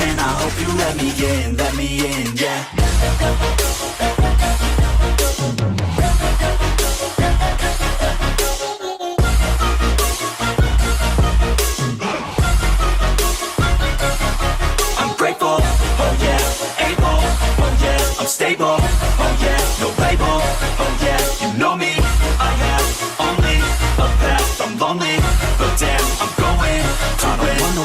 and I hope you let me in, let me in. Yeah. I'm grateful, oh yeah, able, oh yeah, I'm stable, oh yeah, no label, oh yeah, you know me, I have only a path, I'm lonely, but damn, I'm going I don't want no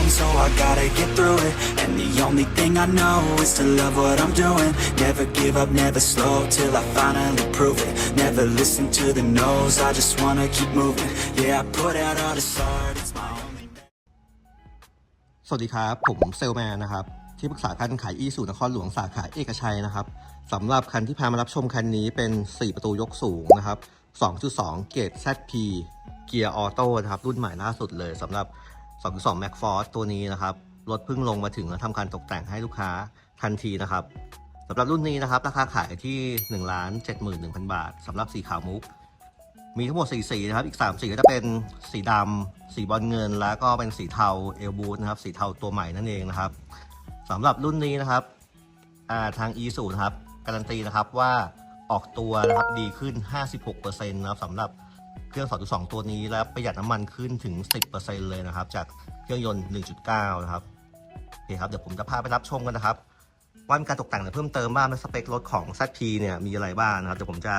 so I gotta get through it, and the only thing I know is to love what I'm doing, never give up, never slow, till I finally prove it, never listen to the no's, I just wanna keep moving, yeah, I put out all this art, it's my only สวัสดีครับ ผมเซลแมนนะครับ ที่ปรึกษาการขายอีสู่นครหลวงสาขาเอกชัยนะครับสำหรับคันที่พามารับชมคันนี้เป็น 4 ประตูยกสูงนะครับ2.2 เกรด ZP เกียร์ออโต้นะครับรุ่นใหม่ล่าสุดเลยสำหรับ 2.2 Mac Force ตัวนี้นะครับรถเพิ่งลงมาถึงแล้วทำการตกแต่งให้ลูกค้าทันทีนะครับสำหรับรุ่นนี้นะครับราคาขายที่ 1 7 1 0 0 0 บาทสำหรับสีขาวมุก มีทั้งหมด4สีนะครับ อีก 3 สีก็จะเป็นสีดำสีบอลเงิน แล้วก็เป็นสีเทาเอลบูทนะครับ สีเทาตัวใหม่นั่นเองนะครับสำหรับรุ่นนี้นะครับาทาง e 0นะครับการันตีนะครับว่าออกตัวนะครับดีขึ้น 56%นะครับสำหรับ เครื่อง 2.2 ตัวนี้และประหยัดน้ำมันขึ้นถึง 10%เลยนะครับ จากเครื่องยนต์ 1.9 นะครับโอเคครับเดี๋ยวผมจะพาไปรับชมกันนะครับ ว่ามีการตกแต่งอะไรเพิ่มเติมบ้างในสเปครถของ ZP เนี่ยมีอะไรบ้างนะครับเดี๋ยวผมจะ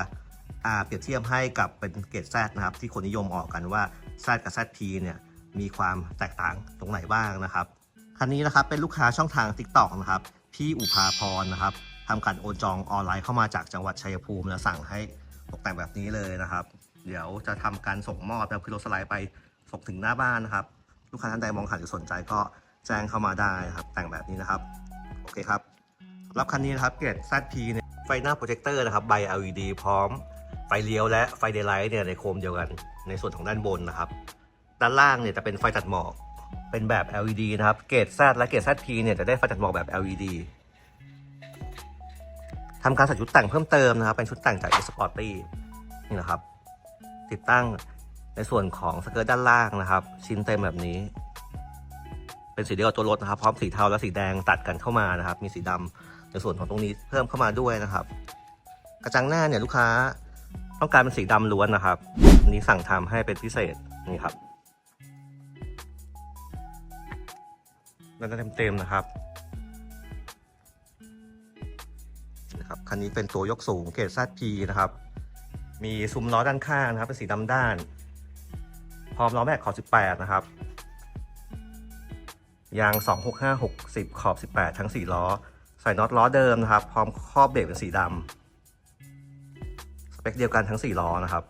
อ่าเปรียบเทียบให้กับเป็นเกรด Z นะครับ ที่คนนิยมออกกันว่า Z กับ ZP เนี่ยมีความแตกต่างตรงไหนบ้างนะครับคันนี้นะครับเป็นลูกค้าช่องทาง TikTok นะครับพี่อุภาพรนะครับทำการโอนจองออนไลน์เข้ามาจากจังหวัดชัยภูมิแล้วสั่งให้ตกแต่งแบบนี้เลยนะครับ เดี๋ยวจะทำการส่งมอบแบบคือรถสไลด์ไปส่งถึงหน้าบ้านนะครับ ลูกค้าท่านใดมองหาหรือสนใจก็แจ้งเข้ามาได้นะครับ แต่งแบบนี้นะครับ โอเคครับ รับคันนี้นะครับเกรด ZP เนี่ยไฟหน้าโปรเจคเตอร์นะครับใบ LED พร้อมไฟเลี้ยวและไฟเดย์ไลท์เนี่ยในโคมเดียวกัน ในส่วนของด้านบนนะครับ ด้านล่างเนี่ยจะเป็นไฟตัดหมอกเป็นแบบ LED นะครับ เกรด Z และเกรด ZP เนี่ยจะได้ไฟตัดหมอกแบบ LED ทำการใส่ชุดแต่งเพิ่มเติมนะครับ เป็นชุดแต่งจาก S Sporty นี่นะครับ ติดตั้งในส่วนของสเกิร์ตด้านล่างนะครับ ชิ้นเต็มแบบนี้ เป็นสีเดียวกับตัวรถนะครับ พร้อมสีเทาและสีแดงตัดกันเข้ามานะครับ มีสีดำในส่วนของตรงนี้เพิ่มเข้ามาด้วยนะครับ กระจังหน้าเนี่ยลูกค้าต้องการเป็นสีดำล้วนนะครับอันนี้สั่งทำให้เป็นพิเศษนี่ครับด้านเต็มๆนะครับนะครับคันนี้เป็นตัวยกสูงเกรด ZP นะครับ มีซุ้มล้อด้านข้างนะครับ เป็นสีดำด้าน พร้อมล้อแม็กขอบ 18 นะครับ ยาง 265 60 ขอบ 18 ทั้ง 4 ล้อ ใส่น็อตล้อเดิมนะครับ พร้อมครอบเบรกเป็นสีดำสเปคเดียวกันทั้ง 4 ล้อนะครับ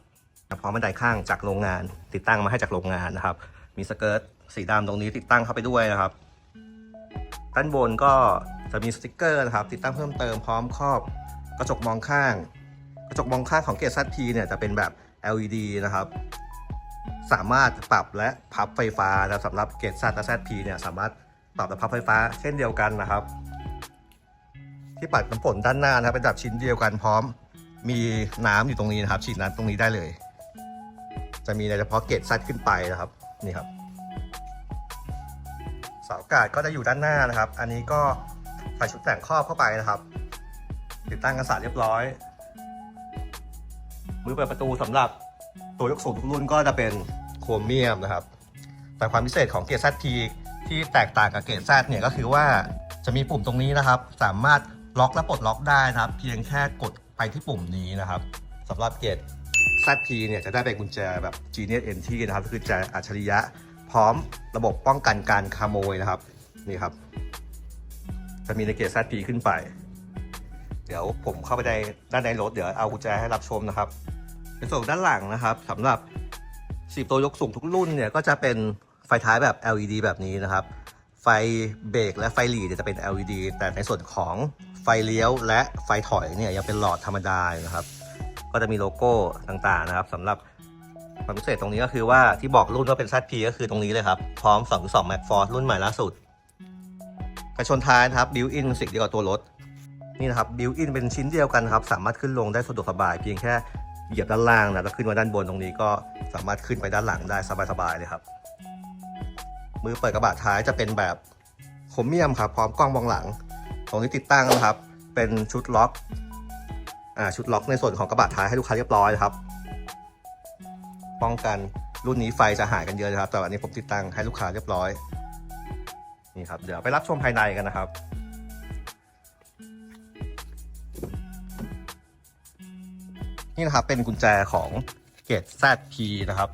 พร้อมบันไดข้างจากโรงงาน ติดตั้งมาให้จากโรงงานนะครับ มีสเกิร์ตสีดำตรงนี้ติดตั้งเข้าไปด้วยนะครับด้านบนก็จะมีสติกเกอร์นะครับ ติดตั้งเพิ่มเติมพร้อมครอบกระจกมองข้าง ระจกมองข้างของเกรด ZP เนี่ยจะเป็นแบบ LED นะครับ สามารถปรับและพับไฟฟ้านะสำหรับเกรด Z และ ZP เนี่ยสามารถปรับและพับไฟฟ้าเช่นเดียวกันนะครับ ที่ปัดน้ำฝนด้านหน้านะครับเป็นแบบชิ้นเดียวกันพร้อม มีน้ำอยู่ตรงนี้นะครับ ฉีดน้ำตรงนี้ได้เลย จะมีในเฉพาะเกตซัดขึ้นไปนะครับนี่ครับเสาอากาศก็จะอยู่ด้านหน้านะครับ อันนี้ก็ใส่ชุดแต่งครอบเข้าไปนะครับ ติดตั้งกันสาดเรียบร้อย มือเปิดประตูสำหรับตัวยกสูงทุกรุ่นก็จะเป็นโครเมียมนะครับ แต่ความพิเศษของเกียรด ZT ที่แตกต่างกับเกียรดเนี่ยก็คือว่าจะมีปุ่มตรงนี้นะครับ สามารถล็อกและปลดล็อกได้นะครับ เพียงแค่กดไปที่ปุ่มนี้นะครับสำหรับเกียร์ซัด ZT เนี่ยจะได้เป็นกุญแจแบบ Genius NT นะครับคือกุญแจอัจฉริยะพร้อมระบบป้องกันการขโมยนะครับนี่ครับ จะมีในเกียร์ซัด ZT ขึ้นไป เดี๋ยวผมเข้าไปในด้านในรถเดี๋ยวเอากุญแจให้รับชมนะครับในส่วนด้านหลังนะครับสำหรับ10ตัวยกสูงทุกรุ่นเนี่ยก็จะเป็นไฟท้ายแบบ LED แบบนี้นะครับ ไฟเบรกและไฟหลีดจะเป็น LED แต่ในส่วนของไฟเลี้ยวและไฟถอยเนี่ยยังเป็นหลอดธรรมดานะครับ ก็จะมีโลโก้ต่างๆนะครับสำหรับความพิเศษตรงนี้ก็คือว่าที่บอกรุ่นว่าเป็น ZP ก็คือตรงนี้เลยครับ พร้อม2.2 Max Force รุ่นใหม่ล่าสุด กระชนท้ายนะครับบิวอินสิ่งเดียวกับตัวรถ นี่นะครับบิวอินเป็นชิ้นเดียวกันครับ สามารถขึ้นลงได้สะดวกสบายเพียงแค่เหยียบด้านล่างนะแล้วขึ้นมาด้านบนตรงนี้ก็สามารถขึ้นไปด้านหลังได้สบายๆเลยครับ มือเปิดกระบะท้ายจะเป็นแบบโครเมียมครับพร้อมกล้องมองหลัง ตรงนี้ติดตั้งนะครับ เป็นชุดล็อกอ่าชุดล็อกในส่วนของกระบะท้ายให้ลูกค้าเรียบร้อยครับ ป้องกันรุ่นนี้ไฟจะหายกันเยอะนะครับ แต่วันนี้ผมติดตั้งให้ลูกค้าเรียบร้อยนี่ครับเดี๋ยวไปรับชมภายในกันนะครับ นี่นะครับเป็นกุญแจของเกรด ZP นะครับ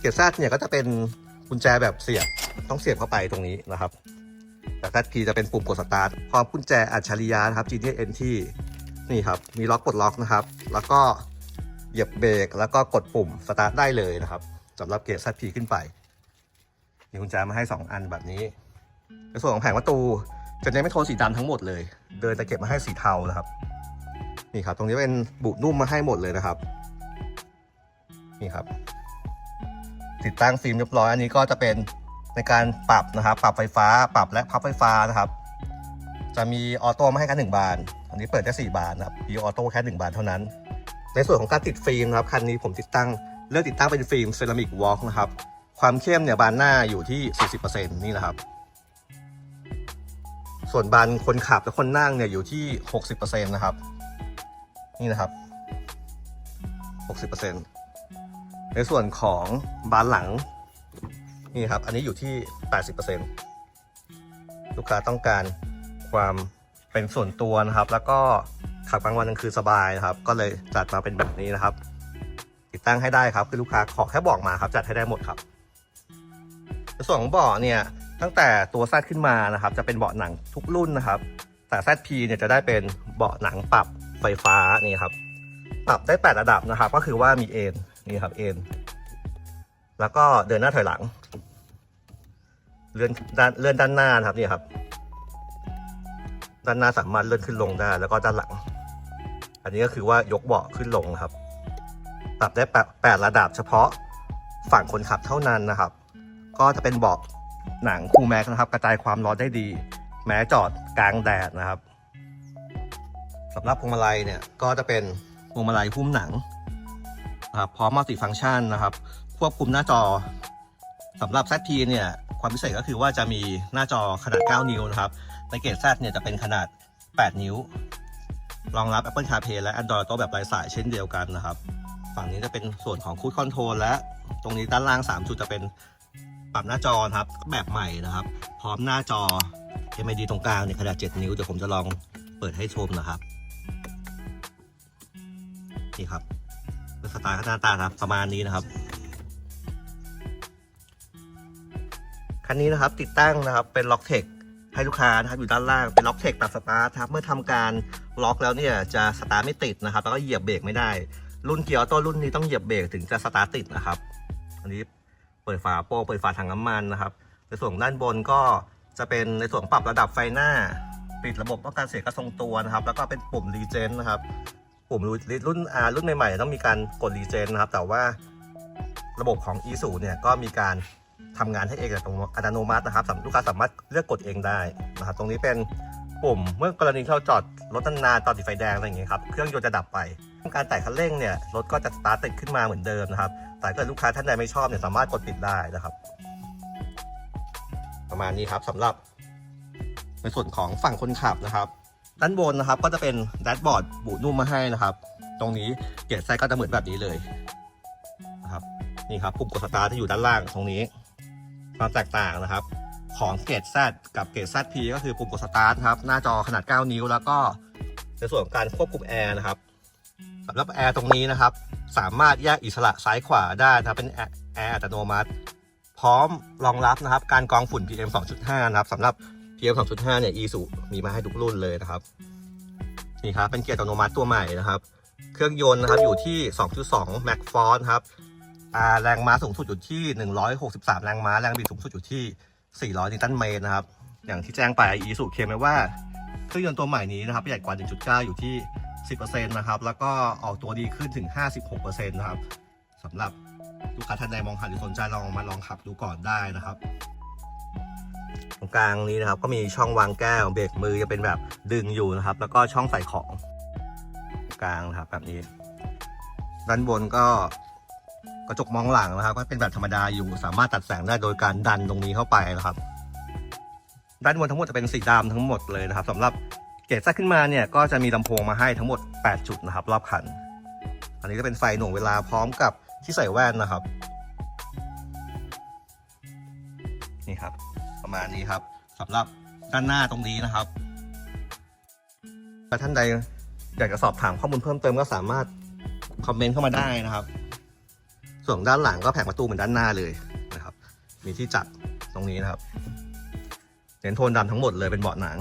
เกรด Z เนี่ยก็จะเป็นกุญแจแบบเสียบต้องเสียบเข้าไปตรงนี้นะครับ แต่ ZP จะเป็นปุ่มกดสตาร์ทพร้อมกุญแจอัจฉริยะนะครับ Genius NT นี่ครับมีล็อกปลดล็อกนะครับ แล้วก็เหยียบเบรกแล้วก็กดปุ่มสตาร์ทได้เลยนะครับสำหรับเกรด ZP ขึ้นไปมีกุญแจมาให้ 2 อันแบบนี้ ในส่วนของแผงประตูจะเน้นเป็นโทนสีดำทั้งหมดเลย เดินตะเก็บมาให้สีเทานะครับ นี่ครับ ตรงนี้เป็นบุนุ่มมาให้หมดเลยนะครับ นี่ครับ ติดตั้งฟิล์มเรียบร้อย อันนี้ก็จะเป็นในการปรับนะครับ ปรับไฟฟ้า ปรับและพับไฟฟ้านะครับ จะมีออโต้มาให้แค่หนึ่งบาน อันนี้เปิดได้สี่บานนะครับมีออโต้แค่หนึ่งบานเท่านั้น ในส่วนของการติดฟิล์มนะครับ คันนี้ผมติดตั้งเลือกติดตั้งเป็นฟิล์มเซรามิกวอล์กนะครับ ความเข้มเนี่ยบานหน้าอยู่ที่ 40%นี่นะครับ ส่วนบานคนขับและคนนั่งเนี่ยอยู่ที่ 60%นะครับ นี่นะครับ 60%ในส่วนของบานหลัง นี่ครับ อันนี้อยู่ที่ 80%ลูกค้าต้องการความเป็นส่วนตัวนะครับ แล้วก็ขับกลางวันกลางคืนสบายนะครับ ก็เลยจัดมาเป็นแบบนี้นะครับ ติดตั้งให้ได้ครับ คือลูกค้าขอแค่บอกมาครับ จัดให้ได้หมดครับในส่วนของเบาะเนี่ยตั้งแต่ตัวแซดขึ้นมานะครับ จะเป็นเบาะหนังทุกรุ่นนะครับแต่ ZP เนี่ยจะได้เป็นเบาะหนังปรับ ไฟฟ้านี่ครับ ปรับได้8ระดับนะครับ ก็คือว่ามีเอ็นนี่ครับเอ็นแล้วก็เดินหน้าถอยหลัง เลื่อนด้านเลื่อนด้านหน้านครับนี่ครับ ด้านหน้าสามารถเลื่อนขึ้นลงได้ แล้วก็ด้านหลัง อันนี้ก็คือว่ายกเบาะขึ้นลงครับ ปรับได้แปดระดับเฉพาะฝั่งคนขับเท่านั้นนะครับ ก็จะเป็นเบาะหนังคูแม็กนะครับ กระจายความร้อนได้ดี แม้จอดกลางแดดนะครับ สำหรับพวงมาลัยเนี่ยก็จะเป็นพวงมาลัยหุ้มหนังนะครับพร้อมมัลติฟังก์ชันนะครับ ควบคุมหน้าจอสำหรับ ZT เนี่ยความพิเศษก็คือว่าจะมีหน้าจอขนาด 9 นิ้วนะครับ ในเกรด Z เนี่ยจะเป็นขนาด 8 นิ้ว รองรับ Apple CarPlay และ Android Auto แบบไร้สายเช่นเดียวกันนะครับ ฝั่งนี้จะเป็นส่วนของคูดคอนโทรลและตรงนี้ด้านล่าง 3 จุดจะเป็นปรับหน้าจอครับแบบใหม่นะครับ พร้อมหน้าจอ MID ตรงกลางเนี่ยขนาด 7 นิ้วเดี๋ยวผมจะลองเปิดให้ชมนะครับ นี่ครับเป็นสไตล์หน้าตาครับประมาณนี้นะครับ คันนี้นะครับติดตั้งนะครับเป็นล็อกเทคให้ลูกค้านะครับอยู่ด้านล่างเป็นล็อกเทคตัดสตาร์ทครับเมื่อทำการล็อกแล้วเนี่ยจะสตาร์ทไม่ติดนะครับ แล้วก็เหยียบเบรกไม่ได้ รุ่นเกียร์ออโต้รุ่นนี้ต้องเหยียบเบรกถึงจะสตาร์ทติดนะครับ อันนี้เปิดฝาโป้เปิดฝาถังน้ำมันนะครับ ในส่วนด้านบนก็จะเป็นในส่วนปรับระดับไฟหน้า ปิดระบบป้องกันเสียกระทรงตัวนะครับ แล้วก็เป็นปุ่มรีเจนนะครับ ปุ่มรุ่นอ่ารุ่นใหม่ๆ ต้องมีการกดรีเจนนะครับ แต่ว่าระบบของ e 0เนี่ยก็มีการทำงานให้เองอัตโนมัตินะครับสำหรับลูกค้าสามารถเลือกกดเองได้นะครับ ตรงนี้เป็นปุ่มเมื่อกรณีที่เราจอดรถนานๆตอนติดไฟแดงอะไรอย่างเงี้ยครับ เครื่องยนต์จะดับไปการแตะคันเร่งเนี่ยรถก็จะสตาร์ทติดขึ้นมาเหมือนเดิมนะครับ แต่ถ้าลูกค้าท่านใดไม่ชอบเนี่ยสามารถกดปิดได้นะครับ ประมาณนี้ครับสำหรับในส่วนของฝั่งคนขับนะครับ ด้านบนนะครับก็จะเป็นแดชบอร์ดบุนุ่มมาให้นะครับ ตรงนี้เกียร์ไซก็จะเหมือนแบบนี้เลยนะครับนี่ครับปุ่มกดสตาร์ทที่อยู่ด้านล่างตรงนี้ ความแตกต่างนะครับ ของเกต Z กับเกต ZP ก็คือปุ่มกดสตาร์ทครับหน้าจอขนาด 9 นิ้ว แล้วก็ในส่วนของการควบคุมแอร์นะครับสำหรับแอร์ตรงนี้นะครับ สามารถแยกอิสระซ้ายขวาได้นะครับเป็นแอร์อัตโนมัติ พร้อมรองรับนะครับ การกรองฝุ่น PM 2.5 นะครับสำหรับ PM 2.5เนี่ย Isuzu มีมาให้ทุกรุ่นเลยนะครับ นี่ครับเป็นเกียร์อัตโนมัติตัวใหม่นะครับ เครื่องยนต์นะครับอยู่ที่ 2.2 Max Force ครับอ่าแรงม้าสูงสุดอยู่ที่ 163 แรงม้า แรงบิดสูงสุดอยู่ที่ 400 นิวตันเมตรนะครับ อย่างที่แจ้งไป Isuzu เคลมไว้ว่าเครื่องยนต์ตัวใหม่นี้นะครับประหยัดกว่า 1.9 อยู่ที่ 10%นะครับ แล้วก็ออกตัวดีขึ้นถึง 56%นะครับสำหรับลูกค้าท่านใดมองหาหรือสนใจลองมาลองขับดูก่อนได้นะครับ ตรงกลางนี้นะครับ ก็มีช่องวางแก้วเบรกมือจะเป็นแบบดึงอยู่นะครับ แล้วก็ช่องใส่ของกลางนะครับแบบนี้ด้านบนก็กระจกมองหลังนะครับ ก็เป็นแบบธรรมดาอยู่สามารถตัดแสงได้โดยการดันตรงนี้เข้าไปนะครับ ด้านบนทั้งหมดจะเป็นสีดำทั้งหมดเลยนะครับสำหรับเกจซักขึ้นมาเนี่ยก็จะมีลำโพงมาให้ทั้งหมด 8 จุดนะครับ รอบคัน อันนี้จะเป็นไฟหน่วงเวลาพร้อมกับที่ใส่แว่นนะครับ นี่ครับ ประมาณนี้ครับสำหรับด้านหน้าตรงนี้นะครับถ้าท่านใดอยากจะสอบถามข้อมูลเพิ่มเติมก็สามารถคอมเมนต์เข้ามาได้นะครับ ส่วนด้านหลังก็แผงประตูเหมือนด้านหน้าเลยนะครับ มีที่จัดตรงนี้นะครับเน้นโทนดำทั้งหมดเลยเป็นเบาะหนัง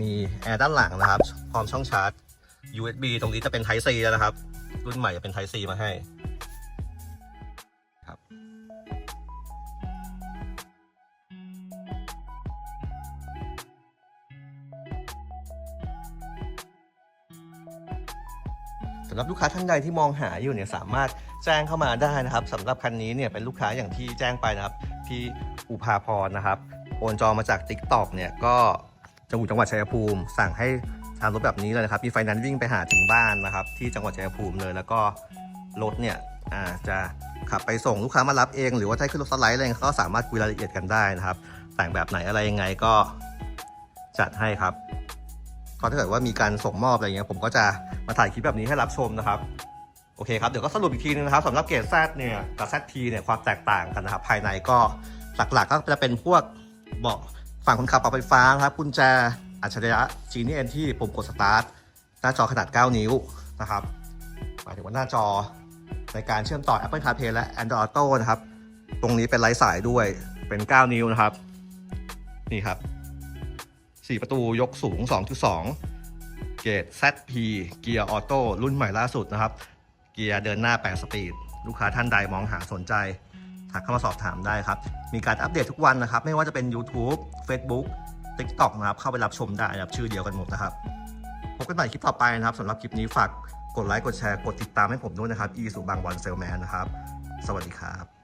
มีแอร์ด้านหลังนะครับพร้อมช่องชาร์จ USB ตรงนี้จะเป็น Type C แล้วนะครับ รุ่นใหม่จะเป็น Type C มาให้ หรับลูกค้าท่านใดที่มองหาอยู่เนี่ยสามารถแจ้งเข้ามาได้นะครับสำหรับคันนี้เนี่ยเป็นลูกค้าอย่างที่แจ้งไปนะครับพี่อุภาพรนะครับโอนจองมาจาก t ิ k t o k เนี่ยก็จังหวัดจังหวัดชัยภูมิ สั่งให้ทำรถแบบนี้เลยนะครับมีไฟนั้นวิ่งไปหาถึงบ้านนะครับที่จังหวัดชัยภูมิเลย แล้วก็รถเนี่ยจะขับไปส่งลูกค้ามารับเอง หรือว่าถ้ขึ้นรถสไลด์อะไรก็สามารถคุยรายละเอียดกันได้นะครับแต่งแบบไหนอะไรยังไงก็จัดให้ครับก็ถ้าเกิดว่ามีการส่งมอบอะไรเงี้ยผมก็จะ มาถ่ายคลิปแบบนี้ให้รับชมนะครับโอเคครับเดี๋ยวก็สรุปอีกทีนึงนะครับสำหรับเกรดเนี่ยกับ ZT เนี่ยความแตกต่างกันนะครับภายในก็หลักๆก็จะเป็นพวกเบาะฝั่งคนขับปรับไฟฟ้านะครับกุญแจอัจฉริยะจีนี่เอ็นที่ปุ่มกดสตาร์ทหน้าจอขนาด 9 นิ้วนะครับหมายถึงว่าหน้าจอในการเชื่อมต่อ Apple CarPlay และ Android Auto นะครับ ตรงนี้เป็นไร้สายด้วยเป็น 9 นิ้วนะครับ นี่ครับ 4 ประตูยกสูง 2.2 กรด ZP เกียร์ออโต้รุ่นใหม่ล่าสุดนะครับ เกียร์เดินหน้า 8 สปีด ลูกค้าท่านใดมองหาสนใจ ทักเข้ามาสอบถามได้ครับ มีการอัปเดตทุกวันนะครับ ไม่ว่าจะเป็น YouTube Facebook TikTok นะครับ เข้าไปรับชมได้นะครับ ชื่อเดียวกันหมดนะครับ พบกันใหม่คลิปต่อไปนะครับสำหรับคลิปนี้ฝากกดไลค์กดแชร์กดติดตามให้ผมด้วยนะครับ อีสุบางบอลเซลแมนนะครับ สวัสดีครับ